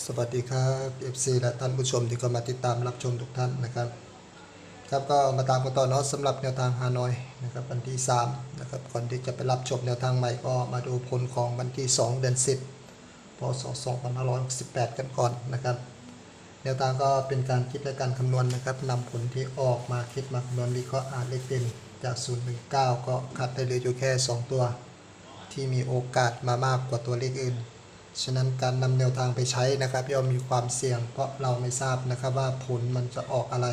สวัสดีครับ FC และท่านผู้ชมที่เข้ามาติดตามรับชมทุกท่านนะครับ ครับก็มาตามกันต่อเนาะสำหรับแนวทางฮานอยนะครับวันที่3นะครับก่อนที่จะไปรับชมแนวทางใหม่ก็มาดูผลของวันที่ 2 เดือน 10พศ2568 กันก่อนนะครับ แนวทางก็เป็นการคิดและการคำนวณนะครับนำผลที่ออกมาคิดมาคำนวณวิเคราะห์อ่านเลขเด่นจาก0ถึง9ก็คัดได้เหลืออยู่แค่ 2 ตัว ที่มีโอกาสมามากกว่าตัวเลขอื่น ฉะนั้นการนำแนวทางไปใช้นะครับย่อมมีความเสี่ยง เพราะเราไม่ทราบนะครับว่าผลมันจะออกอะไร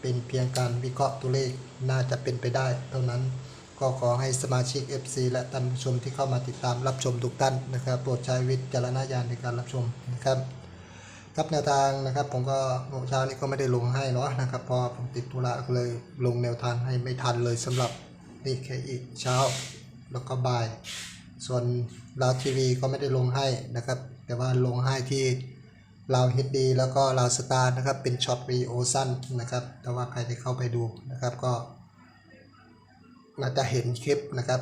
เป็นเพียงการวิเคราะห์ตัวเลขน่าจะเป็นไปได้เท่านั้นก็ขอให้สมาชิก FC และท่านผู้ชมที่เข้ามาติดตามรับชมทุกท่านนะครับโปรดใช้วิจารณญาณในการรับชมนะครับครับแนวทางนะครับผมก็เช้านี้ก็ไม่ได้ลงให้เนาะนะครับพราะผมติดธุระก็เลยลงแนวทางให้ไม่ทันเลยสำหรับนี่แค่อีกเช้า แล้วก็บ่าย ส่วนลาวทีวีก็ไม่ได้ลงให้นะครับ แต่ว่าลงให้ที่ลาวเฮดดีแล้วก็ลาวสตาร์นะครับ เป็นช็อตวีโอสั้นนะครับ แต่ว่าใครที่เข้าไปดูนะครับก็น่าจะเห็นคลิปนะครับ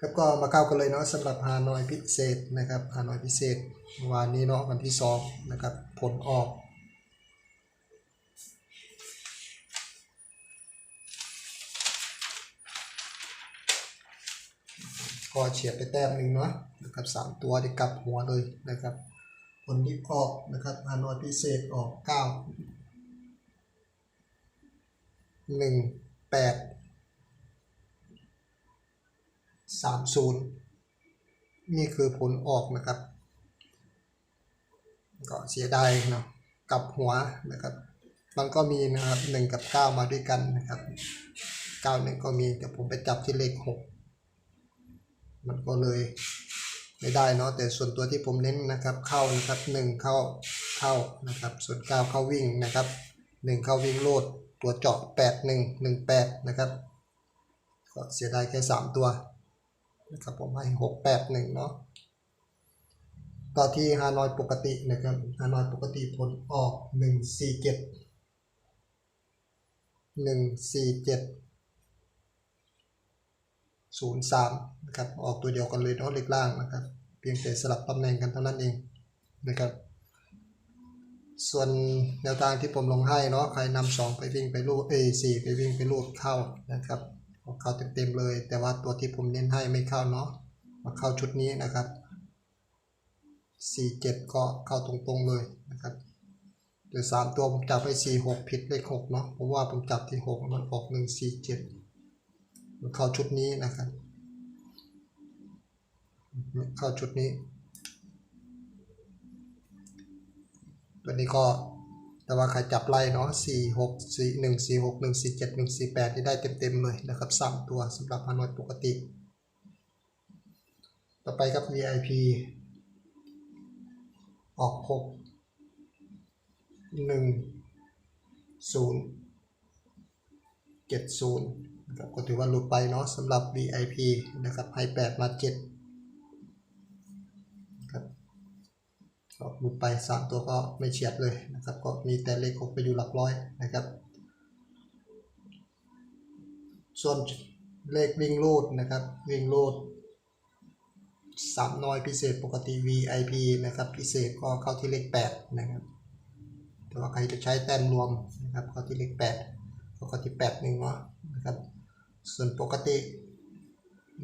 ครับก็มาเข้ากันเลยเนาะสำหรับฮานอยพิเศษนะครับฮานอยพิเศษวันนี้เนาะวันที่สองนะครับผลออก ก็เฉียดไปแต้มหนึ่งเนาะนะครับสามตัวได้กลับหัวเลยนะครับผลที่ออกนะครับฮานอยพิเศษออกเก้าหนึ่งแปดสามศูนย์นี่คือผลออกนะครับ ก็เสียดายเนาะกลับหัวนะครับมันก็มีนะครับหนึ่งกับเก้ามาด้วยกันนะครับเก้าหนึ่งก็มีแต่ผมไปจับที่เลขหก มันก็เลยไม่ได้เนาะแต่ส่วนตัวที่ผมเน้นนะครับเข้านะครับหนึ่งเข้าเข้านะครับส่วนเก้าเข้าวิ่งนะครับหนึ่งเข้าวิ่งโลดตัวเจาะแปดหนึ่งหนึ่งแปดนะครับก็เสียดายแค่สามตัวนะครับผมให้หกแปดหนึ่งเนาะต่อที่ฮานอยปกตินะครับฮานอยปกติผลออกหนึ่งสี่เจ็ ดหนึ่งสี่เจ็ดศูนย์สามนะครับออกตัวเดียวกันเลยเนาะเลขล่างนะครับ เพียงแต่สลับตำแหน่งกันเท่านั้นเองนะครับ ส่วนแนวทางที่ผมลงให้เนาะใครนำสองไปวิ่งไปลูดเอสี่ไปวิ่งไปลูดเข้านะครับเข้าเต็มๆเลย แต่ว่าตัวที่ผมเน้นให้ไม่เข้าเนาะมาเข้าชุดนี้นะครับสี่เจ็ดก็เข้าตรงๆเลยนะครับเดี๋ยวสามตัวผมจับไปสี่หกผิดเลขหกเนาะเพราะว่าผมจับที่หกมันออกหนึ่งสี่ เข้าชุดนี้นะครับ เข้าชุดนี้ ตัวนี้ก็แต่ว่าใครจับไล่เนาะสี่หกสี่หนึ่งสี่หกหนึ่งสี่เจ็ดหนึ่งสี่แปดที่ได้เต็มๆเลยนะครับสามตัวสำหรับฮานอยปกติ ต่อไปครับ VIP ออกหกหนึ่งศูนย์70นย์ะครับก็ถือว่าหลุดไปเนาะสำหรับ VIP นะครับให้8มา7ครับก็หลุดไป3ตัวก็ไม่เฉียดเลยนะครับ ก็มีแต่เลข6ไปอยู่หลักร้อยนะครับ ส่วนเลขวิ่งรูดนะครับ วิ่งรูดสามน้อยพิเศษปกติ VIP นะครับ พิเศษก็เข้าที่เลข8นะครับแต่ว่าใครจะใช้แต้มรวมนะครับเข้าที่เลข8ปกติแปดหนึ่งเนาะ นะครับ ส่วนปกติ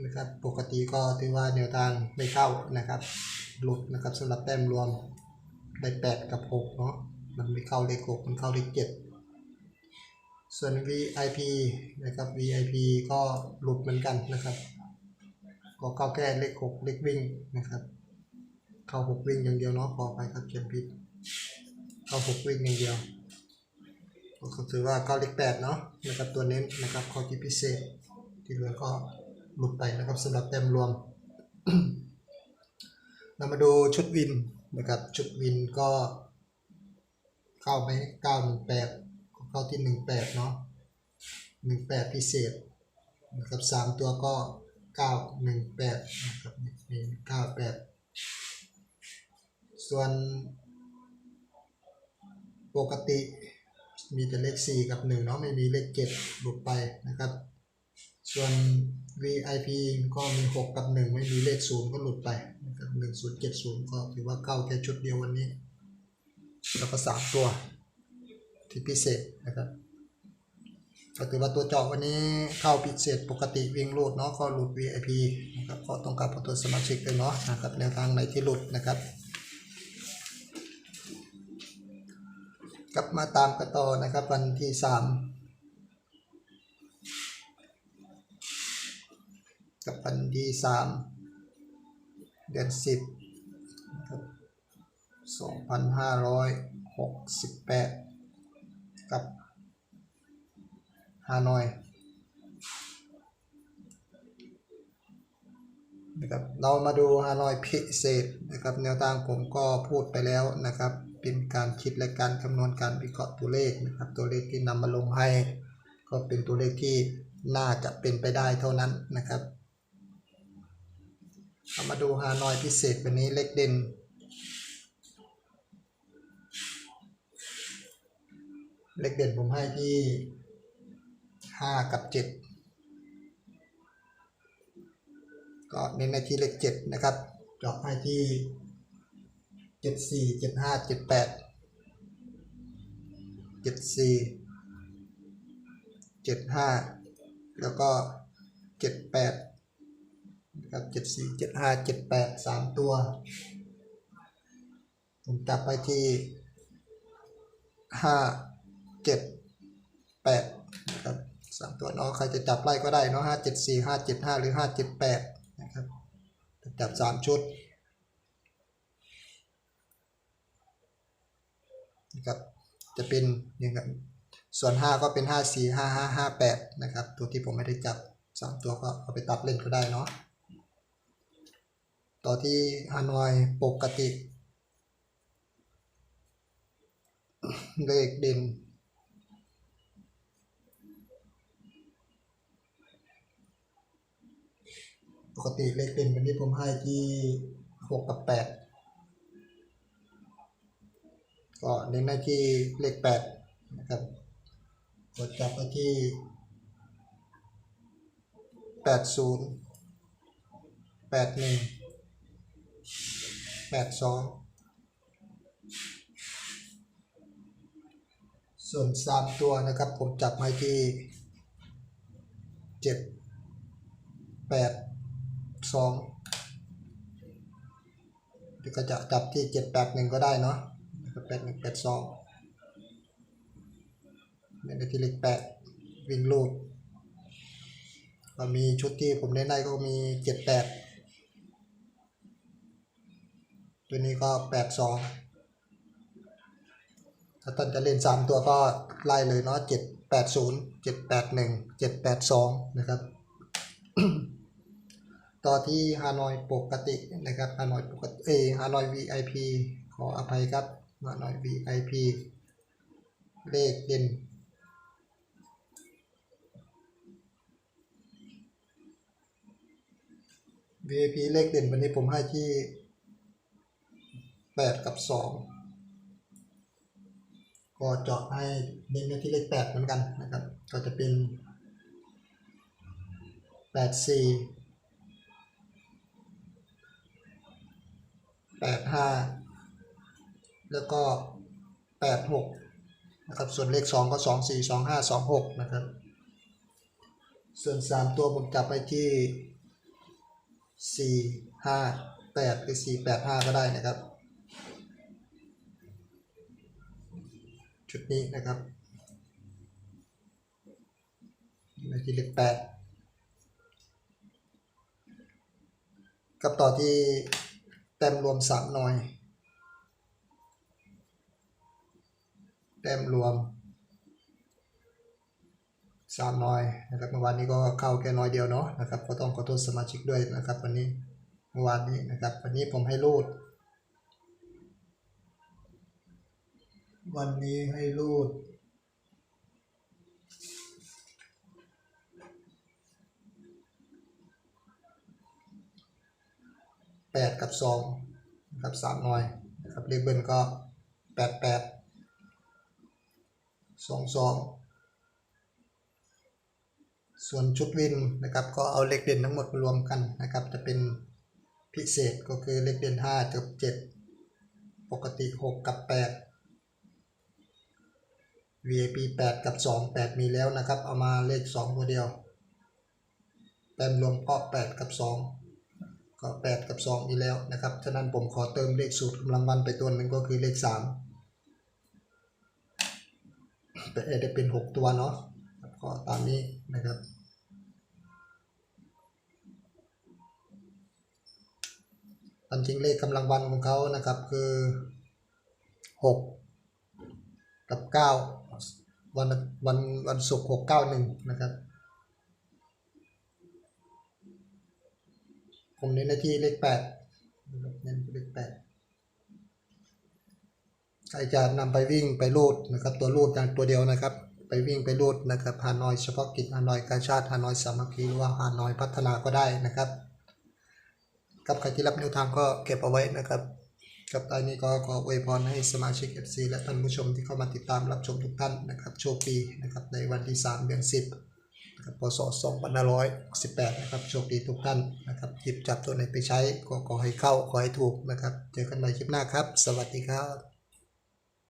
นะครับปกติก็ถือว่าแนวทางไม่เข้านะครับหลุดนะครับสำหรับแต้มรวมได้แปดกับหกเนาะมันไม่เข้าเลขหกมันเข้าเลขเจ็ดส่วน VIP นะครับ VIP ก็หลุดเหมือนกันนะครับ ก็เข้าแค่เลขหกเลขวิ่งนะครับ เข้าหกวิ่งอย่างเดียวเนาะพอไปครับเขียนผิดเข้าหกวิ่งอย่างเดียว ก็ถือว่าเข้าเลขแปดเนาะนะครับตัวเน้นนะครับข้อที่พิเศษ ที่เหลือก็หลุดไปนะครับสำหรับแต้มรวม เรามาดูชุดวินนะครับชุดวินก็ เข้าไปเก้าหนึ่งแปดเข้าที่หนึ่งแปดเนาะหนึ่งแปดพิเศษนะครับสามตัวก็เก้าหนึ่งแปดนะครับนี่เก้าแปดส่วนปกติ มีแต่เลข 4 กับ 1 เนาะไม่มีเลข 7 หลุดไปนะครับ ส่วน VIP ก็มี 6 กับ 1 ไม่มีเลขศูนย์ก็หลุดไปนะครับ1 0 7 0 ก็ถือว่าเข้าแค่ชุดเดียววันนี้ แล้วก็ 3 ตัวที่พิเศษนะครับก็ถือว่าตัวเจาะวันนี้เข้าพิเศษปกติวิ่งรูดเนาะก็หลุด VIP นะครับก็ต้องการขอตัวสมาชิกด้วยเนาะนะครับแนวทางไหนที่หลุดนะครับ กลับมาตามกันต่อนะครับ วันที่สามกับวันที่สามเดือนสิบสองพันห้าร้อยหกสิบแปดกับฮานอยนะครับเรามาดูฮานอยพิเศษนะครับแนวทางผมก็พูดไปแล้วนะครับ เป็นการคิดและการคำนวณการวิเคราะห์ตัวเลขนะครับ ตัวเลขที่นำมาลงให้ ก็เป็นตัวเลขที่น่าจะเป็นไปได้เท่านั้นนะครับเอามาดูฮานอยพิเศษวันนี้เลขเด่นเลขเด่นผมให้ที่ห้ากับเจ็ดก็เน้นในที่เลขเจ็ดนะครับจาะให้ที่ เจ็ดสี่เจ็ดห้าเจ็ดแปดเจ็ดสี่เจ็ดห้าแล้วก็เจ็ดแปดนะครับเจ็ดสี่เจ็ดห้าเจ็ดแปดสามตัว ผมจับไปที่ห้าเจ็ดแปดนะครับสามตัวเนาะใครจะจับไล่ก็ได้เนาะห้าเจ็ดสี่ห้าเจ็ดห้าหรือห้าเจ็ดแปดนะครับจับสามชุด นะครับจะเป็น1กับส่วน 5 ก็เป็น 5 4 5 5 5 8นะครับตัวที่ผมไม่ได้จับ 3 ตัวก็เอาไปตัดเล่นก็ได้เนาะต่อที่ฮานอยปกติ เลขเด่นปกติเลขเด่นวันนี้ผมให้ที่ 6 กับ 8 ก็เน้นในที่เลขแปดนะครับกดจับไปที่แปดศูนย์แปดหนึ่งแปดสองส่วนสามตัวนะครับ ผมจับให้ที่เจ็ดแปดสองหรือก็จะจับที่เจ็ดแปดหนึ่งก็ได้เนาะ แปดหนึ่งแปดสองเนี่ยในที่เลขแปดวิ่งลูดก็มีชุดที่ผมได้ได้ก็มีเจ็ดแปดตัวนี้ก็แปดสองถ้าท่านจะเล่น3ตัวก็ไล่เลยเนาะ7 8 0 7 8 1 7 8 2นะครับต่อที่ฮานอยปกตินะครับฮานอยปกติเอฮานอย VIP ขออภัยครับ ฮานอย VIP เลขเด่นวีไอพีเลขเด่นวันนี้ผมให้ที่8กับ2ก็เจาะให้เน้นที่เลขแปดเหมือนกันนะครับ ก็จะเป็นแปดสี่แปดห้า แล้วก็แปดหกนะครับ ส่วนเลขสองก็สองสี่สองห้าสองหกนะครับ ส่วนสามตัวผมจับไปที่สี่ห้าแปดหรือสี่แปดห้าก็ได้นะครับ ชุดนี้นะครับในที่เลขแปดกับต่อที่แต้มรวมสามหน่อย แต้มรวมสามหน่อยนะครับเมื่อวานนี้ก็เข้าแค่น้อยเดียวเนาะนะครับก็ต้องขอโทษสมาชิกด้วยนะครับ วันนี้เมื่อวานนี้นะครับ วันนี้ผมให้รูด วันนี้ให้รูดแปดกับสองนะครับสามหน่อยนะครับเลเบิลก็แปดแปด สองสองส่วนชุดวินนะครับก็เอาเลขเด่นทั้งหมดมารวมกันนะครับ จะเป็นพิเศษก็คือเลขเด่น5กับ 7 ปกติ 6 กับ 8 VIP 8 กับ 2 8 มีแล้วนะครับ เอามาเลข 2 ตัวเดียวแต้มรวมก็ 8 กับ 2 ก็ 8 กับ2มีกแล้วนะครับ ฉะนั้นผมขอเติมเลขสูตรกำลังวันไปตัวหนึ่งก็คือเลข 3 เป็นจะเป็น6ตัวเนาะก็ตามนี้นะครับ ตามจริงเลขกำลังวันของเขานะครับคือ6กับ9วันวันวันศุกร์6 9 1นะครับผมเน้นในที่เลข8นะครับเน้นเลข8 ใครจะนำไปวิ่งไปรูดนะครับ ตัวรูดอย่างตัวเดียวนะครับ ไปวิ่งไปรูดนะครับฮานอยเฉพาะกิจฮานอยการชาติฮานอยสามัคคีหรือว่าฮานอยพัฒนาก็ได้นะครับกับใครที่รับแนวทางก็เก็บเอาไว้นะครับกับตอนนี้ก็ขออวยพรให้สมาชิก FC และท่านผู้ชมที่เข้ามาติดตามรับชมทุกท่านนะครับโชคดีนะครับในวันที่ 3 เดือน 10นะครับพศ2518นะครับโชคดีทุกท่านนะครับหยิบจับตัวไหนไปใช้ก็ขอให้เข้าขอให้ถูกนะครับ เจอกันใหม่คลิปหน้าครับ สวัสดีครับ